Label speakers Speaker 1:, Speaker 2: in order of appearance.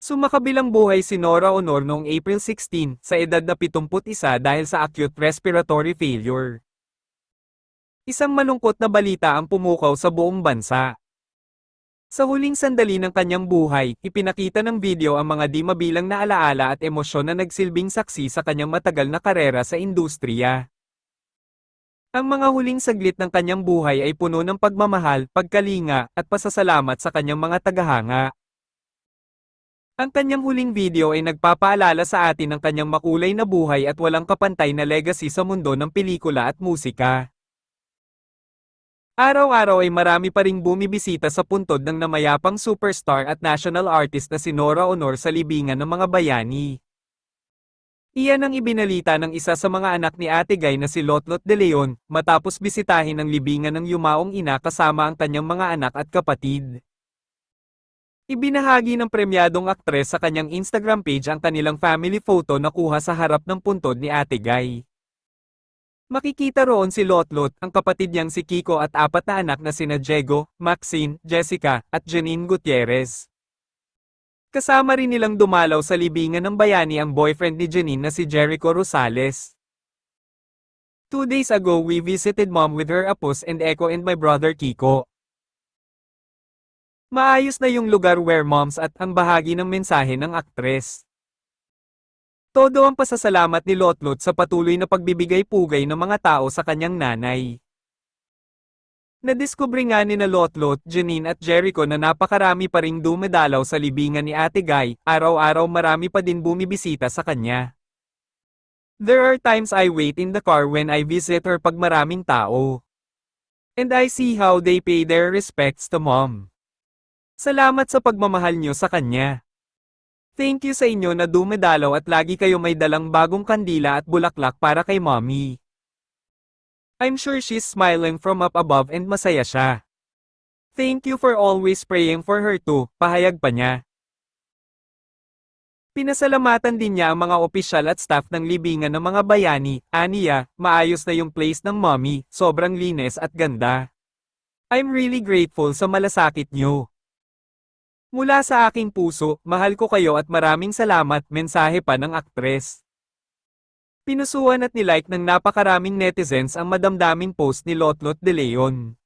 Speaker 1: Sumakabilang buhay si Nora Honor noong April 16 sa edad na 71 dahil sa acute respiratory failure. Isang malungkot na balita ang pumukaw sa buong bansa. Sa huling sandali ng kanyang buhay, ipinakita ng video ang mga di mabilang na alaala at emosyon na nagsilbing saksi sa kanyang matagal na karera sa industriya. Ang mga huling saglit ng kanyang buhay ay puno ng pagmamahal, pagkalinga, at pasasalamat sa kanyang mga tagahanga. Ang kanyang huling video ay nagpapaalala sa atin ng kanyang makulay na buhay at walang kapantay na legacy sa mundo ng pelikula at musika. Araw-araw ay marami pa ring bumibisita sa puntod ng namayapang superstar at national artist na si Nora Honor sa libingan ng mga bayani. Iyan ang ibinalita ng isa sa mga anak ni Ate Guy na si Lotlot de Leon, matapos bisitahin ang libingan ng yumaong ina kasama ang kanyang mga anak at kapatid. Ibinahagi ng premyadong aktres sa kanyang Instagram page ang kanilang family photo na kuha sa harap ng puntod ni Ate Guy. Makikita roon si Lotlot, ang kapatid niyang si Kiko at apat na anak na sina Diego, Maxine, Jessica, at Janine Gutierrez. Kasama rin nilang dumalaw sa libingan ng bayani ang boyfriend ni Janine na si Jericho Rosales. Two days ago we visited mom with her apos and Echo and my brother Kiko. Maayos na yung lugar where moms at ang bahagi ng mensahe ng aktres. Todo ang pasasalamat ni Lotlot sa patuloy na pagbibigay pugay ng mga tao sa kanyang nanay. Nadiskubre nga ni na Lotlot, Janine at Jericho na napakarami pa ring dumedalaw sa libingan ni Ate Guy, araw-araw marami pa din bumibisita sa kanya. There are times I wait in the car when I visit her pag maraming tao. And I see how they pay their respects to mom. Salamat sa pagmamahal nyo sa kanya. Thank you sa inyo na dumedalaw at lagi kayo may dalang bagong kandila at bulaklak para kay mommy. I'm sure she's smiling from up above and masaya siya. Thank you for always praying for her too, pahayag pa niya. Pinasalamatan din niya ang mga opisyal at staff ng libingan ng mga bayani, aniya, maayos na yung place ng mommy, sobrang linis at ganda. I'm really grateful sa malasakit niyo. Mula sa aking puso, mahal ko kayo at maraming salamat, mensahe pa ng aktres. Pinusuan at nilike ng napakaraming netizens ang madamdaming post ni Lotlot de Leon.